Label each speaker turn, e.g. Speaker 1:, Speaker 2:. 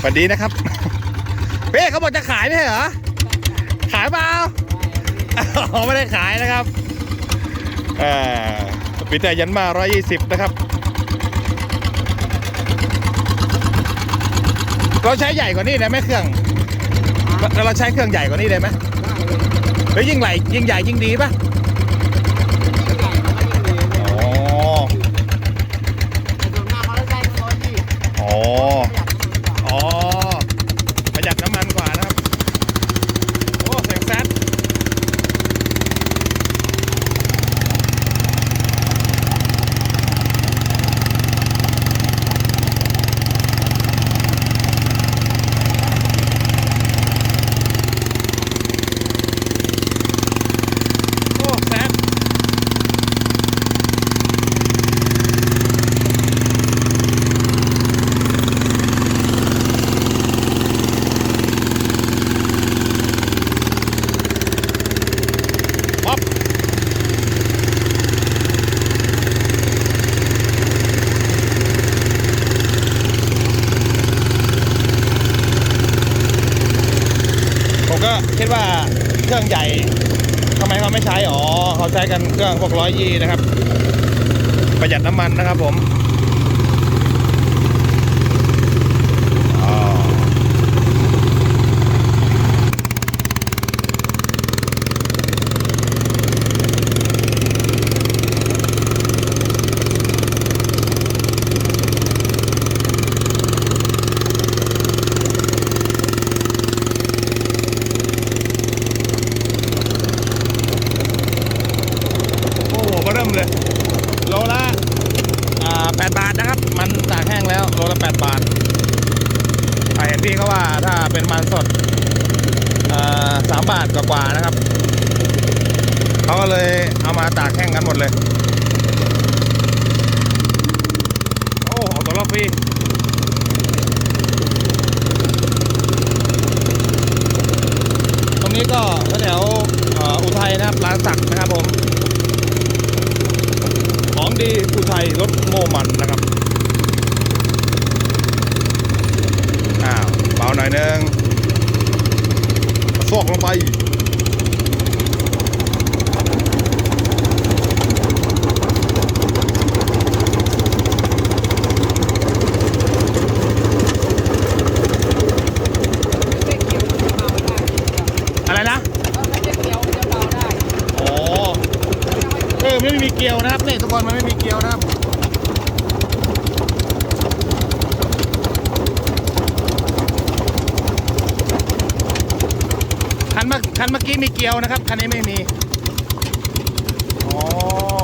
Speaker 1: สวัสดีนะครับเป้เขาบอกจะขายไม่ใช่เหรอ ขายเปล่าอ๋อไม่ได้ขายนะครับเอ่อปีแต่ยันมา 120 นะครับ เราใช้ใหญ่กว่านี้ได้ไหมเครื่อง เราเราใช้เครื่องใหญ่กว่านี้ได้ไหมหรือยิ่งใหญ่ยิ่งใหญ่ยิ่งดีป่ะอ๋ออ๋อ อ๋อ ประหยัดน้ำมันกว่านะครับ โอ้เสียงแซดโอ้แซดป๊อปผมก็ คิดว่าเครื่องใหญ่ทำไมเขาไม่ใช้ อ๋อ เขาใช้กันเครื่องพวกร้อยยี่นะครับ ประหยัดน้ำมันนะครับผมอ๋อ โอ้โหก็เริ่มเลย โลละอ่าแปดบาทนะครับ มันตากแห้งแล้วโลละแปดบาทอ่าเห็นพี่เขาว่าถ้าเป็นมันสดสามบาทกว่าๆนะครับ เขาก็เลยเอามาตากแห้งกันหมดเลย โอ้เอาตัวละฟรีตรงนี้ก็แถวอุทัยนะครับร้านสักนะครับผม ของดีอุทัยรถโมมันนะครับ อ้าวเบาหน่ อยนึงฟอกลงไปอะไรนะอ๋อเออไม่มีเกลียวนะครับนี่ทุกคนมันไม่มีเกลียวนะครับ คันเมื่อกี้มีเกียวนะครับ คันนี้ไม่มี อ๋อ